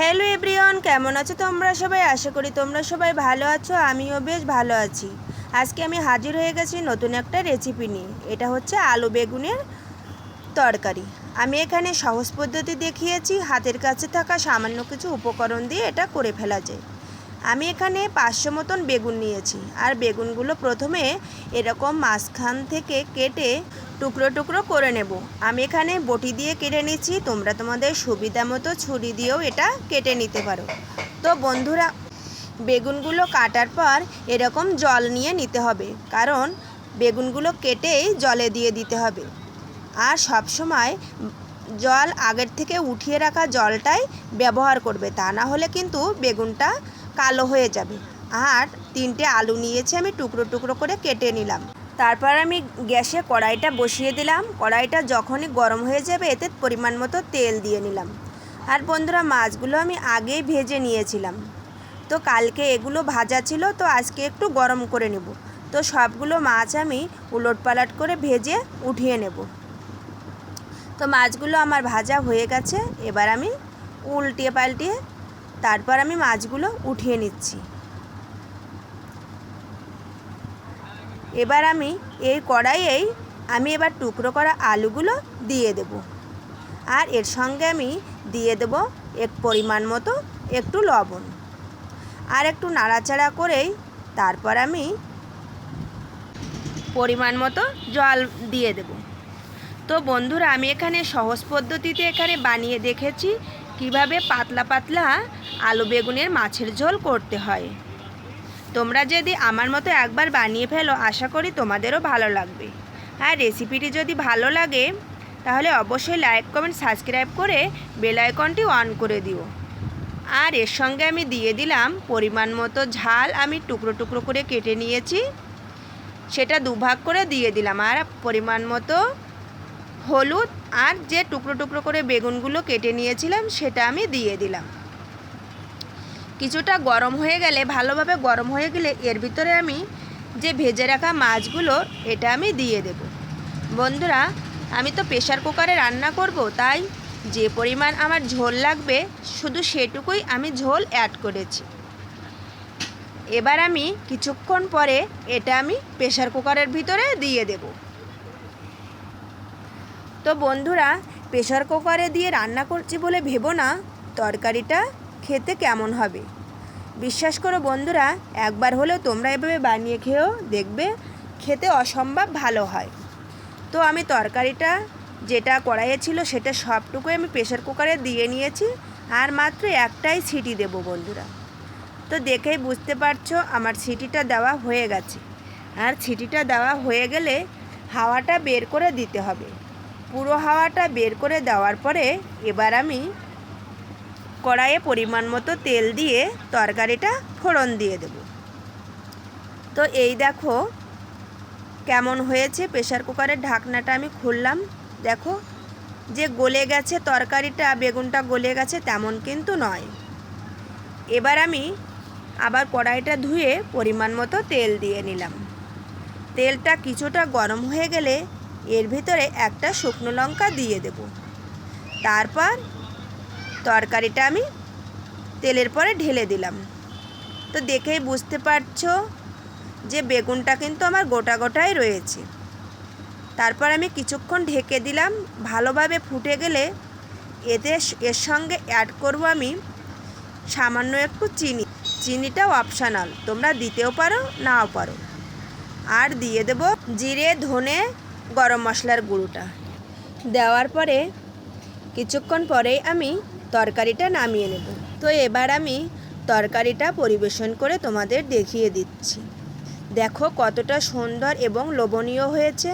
Hello everyone, কেমন আছো তোমরা সবাই? আশা করি তোমরা সবাই ভালো আছো, আমিও বেশ ভালো আছি। আজকে আমি হাজির হয়ে গেছি নতুন একটা রেসিপি নিয়ে। এটা হচ্ছে আলু বেগুনের তরকারি। আমি এখানে সহজ পদ্ধতি দেখিয়েছি, হাতের কাছে থাকা সামান্য কিছু উপকরণ দিয়ে এটা করে ফেলা যায়। আমি এখানে পাঁচশো মতন বেগুন নিয়েছি। আর বেগুনগুলো প্রথমে এরকম মাঝখান থেকে কেটে টুকরো টুকরো করে নেব। আমি এখানে বটি দিয়ে কেটে নিচ্ছি তোমরা তোমাদের সুবিধা মতো ছুরি দিয়েও এটা কেটে নিতে পারো। তো বন্ধুরা, বেগুনগুলো কাটার পর এরকম জল নিয়ে নিতে হবে। কারণ বেগুনগুলো কেটেই জলে দিয়ে দিতে হবে। আর সব সময় জল আগের থেকে উঠিয়ে রাখা জলটাই ব্যবহার করবে। তা না হলে কিন্তু বেগুনটা কালো হয়ে যাবে। আর তিনটে আলু নিয়েছি আমি টুকরো টুকরো করে কেটে নিলাম। তারপর আমি গ্যাসে কড়াইটা বসিয়ে দিলাম। কড়াইটা যখনই গরম হয়ে যাবে, এতে পরিমাণ মতো তেল দিয়ে নিলাম। আর বন্ধুরা, মাছগুলো আমি আগেই ভেজে নিয়েছিলাম। তো কালকে এগুলো ভাজা ছিল, তো আজকে একটু গরম করে নেব। তো সবগুলো মাছ আমি উলট পালট করে ভেজে উঠিয়ে নেব। তো মাছগুলো আমার ভাজা হয়ে গেছে। এবার আমি উল্টিয়ে পাল্টিয়ে তারপর আমি মাছগুলো উঠিয়ে নিচ্ছি। এবার আমি এই কড়াইয়েই আমি এবার টুকরো করা আলুগুলো দিয়ে দেব। আর এর সঙ্গে আমি দিয়ে দেব এক পরিমাণ মতো একটু লবণ। আর একটু নাড়াচাড়া করেই তারপর আমি পরিমাণ মতো জল দিয়ে দেব। তো বন্ধুরা, আমি এখানে সহজ পদ্ধতিতে এখানে বানিয়ে দেখেছি কীভাবে পাতলা পাতলা আলু বেগুনের মাছের ঝোল করতে হয়। তোমরা যদি আমার মতো একবার বানিয়ে ফেলো, আশা করি তোমাদেরও ভালো লাগবে। আর রেসিপিটি যদি ভালো লাগে, তাহলে অবশ্যই লাইক, কমেন্ট, সাবস্ক্রাইব করে বেল আইকনটি অন করে দিও। আর এর সঙ্গে আমি দিয়ে দিলাম পরিমাণ মতো ঝাল আমি টুকরো টুকরো করে কেটে নিয়েছি। সেটা দুভাগ করে দিয়ে দিলাম। আর পরিমাণ মতো হলুদ আর যে টুকরো টুকরো করে বেগুনগুলো কেটে নিয়েছিলাম, সেটা আমি দিয়ে দিলাম। কিছুটা গরম হয়ে গেলে, ভালোভাবে গরম হয়ে গেলে এর ভিতরে আমি যে ভেজে রাখা মাছগুলো, এটা আমি দিয়ে দেব। বন্ধুরা, আমি তো প্রেশার কুকারে রান্না করব, তাই যে পরিমাণ আমার ঝোল লাগবে, শুধু সেটুকুই আমি ঝোল অ্যাড করেছি। এবার আমি কিছুক্ষণ পরে এটা আমি প্রেশার কুকারের ভিতরে দিয়ে দেব। তো বন্ধুরা প্রেশার কুকারে দিয়ে রান্না করছি বলে ভেবো না, তরকারিটা খেতে কেমন হবে? বিশ্বাস করো বন্ধুরা, একবার হলেও তোমরা এভাবে বানিয়ে খেয়েও দেখবে খেতে অসম্ভব ভালো হয়। তো আমি তরকারিটা যেটা কড়াইয়ে ছিল সেটা সবটুকুই আমি প্রেশার কুকারে দিয়ে নিয়েছি, আর মাত্র একটাই সিটি দেব বন্ধুরা। তো দেখেই বুঝতে পারছ, আমার সিটিটা দেওয়া হয়ে গেছে। আর সিটিটা দেওয়া হয়ে গেলে হাওয়াটা বের করে দিতে হবে। পুরো হাওয়াটা বের করে দেওয়ার পরে এবার আমি কড়াইয়ে পরিমাণ মতো তেল দিয়ে তরকারিটা ফোড়ন দিয়ে দেব। তো এই দেখো কেমন হয়েছে প্রেশার কুকারের ঢাকনাটা আমি খুললাম। দেখো যে গলে গেছে তরকারিটা, বেগুনটা গলে গেছে তেমন কিন্তু নয়। এবার আমি আবার কড়াইটা ধুয়ে পরিমাণ মতো তেল দিয়ে নিলাম। তেলটা কিছুটা গরম হয়ে গেলে এর ভিতরে একটা শুকনো লঙ্কা দিয়ে দেব। তারপর তরকারিটা আমি তেলের পরে ঢেলে দিলাম। তো দেখেই বুঝতে পারছ যে বেগুনটা কিন্তু আমার গোটা গোটাই রয়েছে। তারপর আমি কিছুক্ষণ ঢেকে দিলাম। ভালোভাবে ফুটে গেলে এতে এর সঙ্গে অ্যাড করব আমি সামান্য একটু চিনি। চিনিটাও অপশানাল তোমরা দিতেও পারো, নাও পারো। আর দিয়ে দেব জিরে, ধনে গরম মশলার গুঁড়োটা। দেওয়ার পরে কিছুক্ষণ পরেই আমি তরকারিটা নামিয়ে নেব। তো এবার আমি তরকারিটা পরিবেশন করে তোমাদের দেখিয়ে দিচ্ছি। দেখো কতটা সুন্দর এবং লোভনীয় হয়েছে।